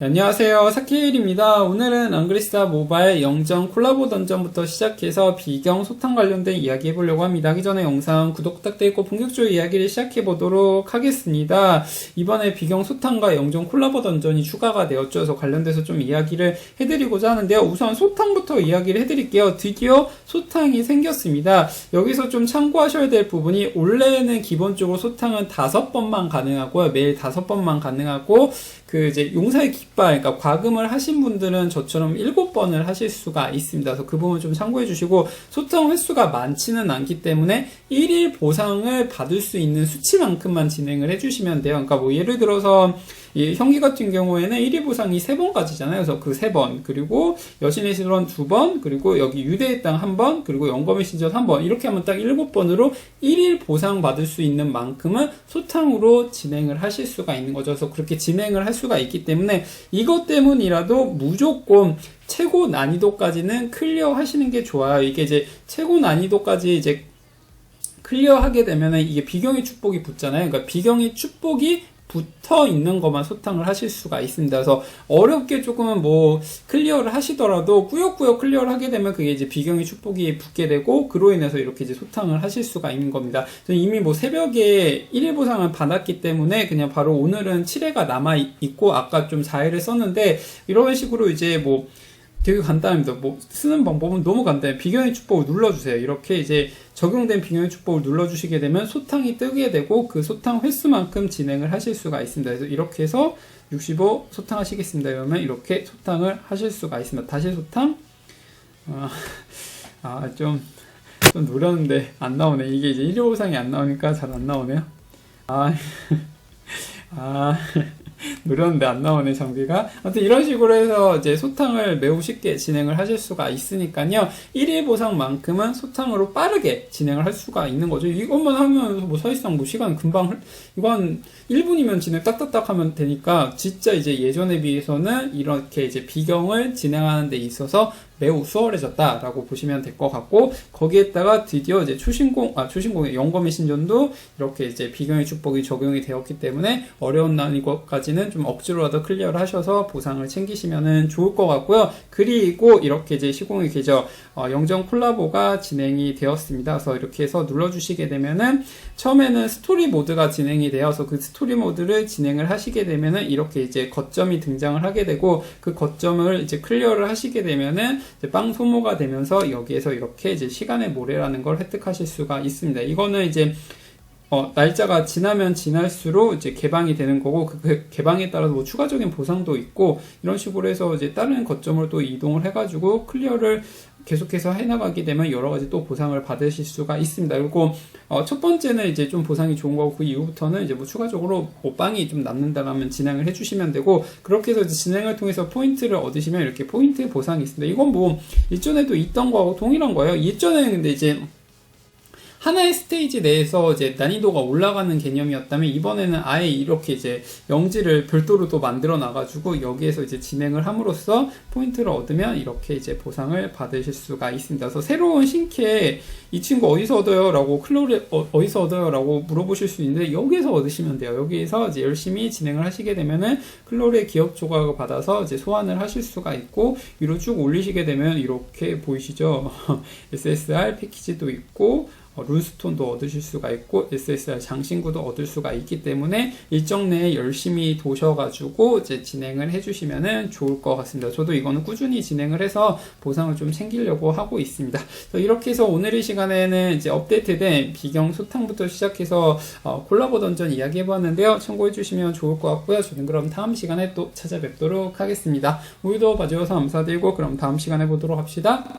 안녕하세요. 사케일입니다. 오늘은 앙그리스타 모바일 영정 콜라보 던전부터 시작해서 비경 소탕 관련된 이야기 해보려고 합니다. 하기 전에 영상 구독 부탁드리고 본격적으로 이야기를 시작해보도록 하겠습니다. 이번에 비경 소탕과 영정 콜라보 던전이 추가가 되었죠. 관련돼서 좀 이야기를 해드리고자 하는데요. 우선 소탕부터 이야기를 해드릴게요. 드디어 소탕이 생겼습니다. 여기서 좀 참고하셔야 될 부분이 원래는 기본적으로 소탕은 다섯 번만 가능하고요. 매일 다섯 번만 가능하고 그 이제 용사의 그러니까 과금을 하신 분들은 저처럼 일곱 번을 하실 수가 있습니다. 그래서 그 부분 좀 참고해 주시고 소통 횟수가 많지는 않기 때문에 일일 보상을 받을 수 있는 수치만큼만 진행을 해 주시면 돼요. 그러니까 뭐 예를 들어서 이 형기 같은 경우에는 1일 보상이 3번까지잖아요. 그래서 그 3번, 그리고 여신의 시전 2번, 그리고 여기 유대의 땅 1번, 그리고 영검의 시전 1번, 이렇게 하면 딱 7번으로 1일 보상 받을 수 있는 만큼은 소탕으로 진행을 하실 수가 있는 거죠. 그래서 그렇게 진행을 할 수가 있기 때문에 이것 때문이라도 무조건 최고 난이도까지는 클리어 하시는 게 좋아요. 이게 이제 최고 난이도까지 이제 클리어하게 되면은 이게 비경의 축복이 붙잖아요. 그러니까 비경의 축복이 붙어 있는 것만 소탕을 하실 수가 있습니다. 그래서 어렵게 조금은 뭐 클리어를 하시더라도 꾸역꾸역 클리어를 하게 되면 그게 이제 비경의 축복이 붙게 되고 그로 인해서 이렇게 이제 소탕을 하실 수가 있는 겁니다. 저는 이미 뭐 새벽에 1일 보상을 받았기 때문에 그냥 바로 오늘은 7회가 남아 있고 아까 좀 4회를 썼는데 이런 식으로 이제 뭐 되게 간단합니다. 뭐 쓰는 방법은 너무 간단해요. 비경의 축복을 눌러주세요. 이렇게 이제 적용된 비경의 축복을 눌러주시게 되면 소탕이 뜨게 되고 그 소탕 횟수만큼 진행을 하실 수가 있습니다. 그래서 이렇게 해서 65 소탕 하시겠습니다. 그러면 이렇게 소탕을 하실 수가 있습니다. 다시 소탕. 아, 아 좀, 좀 노렸는데 안 나오네. 이게 이제 1호 보상이 안 나오니까 잘 안 나오네요. 아, 아. 노렸는데 안 나오네 장비가. 아무튼 이런 식으로 해서 이제 소탕을 매우 쉽게 진행을 하실 수가 있으니까요. 1일 보상만큼은 소탕으로 빠르게 진행을 할 수가 있는 거죠. 이것만 하면 뭐 사실상 뭐 시간 금방 한 1분이면 진행 딱딱딱 하면 되니까 진짜 이제 예전에 비해서는 이렇게 이제 비경을 진행하는 데 있어서 매우 수월해졌다라고 보시면 될 것 같고 거기에다가 드디어 이제 초신공 아 초신공의 영검의 신전도 이렇게 이제 비경의 축복이 적용이 되었기 때문에 어려운 난이도까지는 좀 억지로라도 클리어를 하셔서 보상을 챙기시면은 좋을 것 같고요. 그리고 이렇게 이제 시공의 계적 어, 영정 콜라보가 진행이 되었습니다. 그래서 이렇게 해서 눌러주시게 되면은 처음에는 스토리 모드가 진행이 되어서 그 스토리 모드를 진행을 하시게 되면은 이렇게 이제 거점이 등장을 하게 되고 그 거점을 이제 클리어를 하시게 되면은 빵 소모가 되면서 여기에서 이렇게 이제 시간의 모래라는 걸 획득하실 수가 있습니다. 이거는 이제 어, 날짜가 지나면 지날수록 이제 개방이 되는 거고 그 개방에 따라서 뭐 추가적인 보상도 있고 이런 식으로 해서 이제 다른 거점을 또 이동을 해가지고 클리어를 계속해서 해나가게 되면 여러 가지 또 보상을 받으실 수가 있습니다. 그리고 어, 첫 번째는 이제 좀 보상이 좋은 거고 그 이후부터는 이제 뭐 추가적으로 뭐 빵이 좀 남는다라면 진행을 해주시면 되고 그렇게 해서 진행을 통해서 포인트를 얻으시면 이렇게 포인트 보상이 있습니다. 이건 뭐 일전에도 있던 거하고 동일한 거예요. 일전에는 근데 이제 하나의 스테이지 내에서 이제 난이도가 올라가는 개념이었다면 이번에는 아예 이렇게 이제 영지를 별도로 또 만들어 놔가지고 여기에서 이제 진행을 함으로써 포인트를 얻으면 이렇게 이제 보상을 받으실 수가 있습니다. 그래서 새로운 신캐 이 친구 어디서 얻어요? 라고 클로리 어, 어디서 얻어요? 라고 물어보실 수 있는데 여기에서 얻으시면 돼요. 여기에서 이제 열심히 진행을 하시게 되면은 클로리의 기업 조각을 받아서 이제 소환을 하실 수가 있고 위로 쭉 올리시게 되면 이렇게 보이시죠? SSR 패키지도 있고 어, 룬스톤도 얻으실 수가 있고 SSR 장신구도 얻을 수가 있기 때문에 일정 내에 열심히 도셔가지고 이제 진행을 해주시면은 좋을 것 같습니다. 저도 이거는 꾸준히 진행을 해서 보상을 좀 챙기려고 하고 있습니다. 이렇게 해서 오늘의 시간에는 이제 업데이트된 비경 소탕부터 시작해서 어, 콜라보 던전 이야기 해봤는데요. 참고해주시면 좋을 것 같고요. 저는 그럼 다음 시간에 또 찾아뵙도록 하겠습니다. 오늘도 봐주셔서 감사드리고 그럼 다음 시간에 보도록 합시다.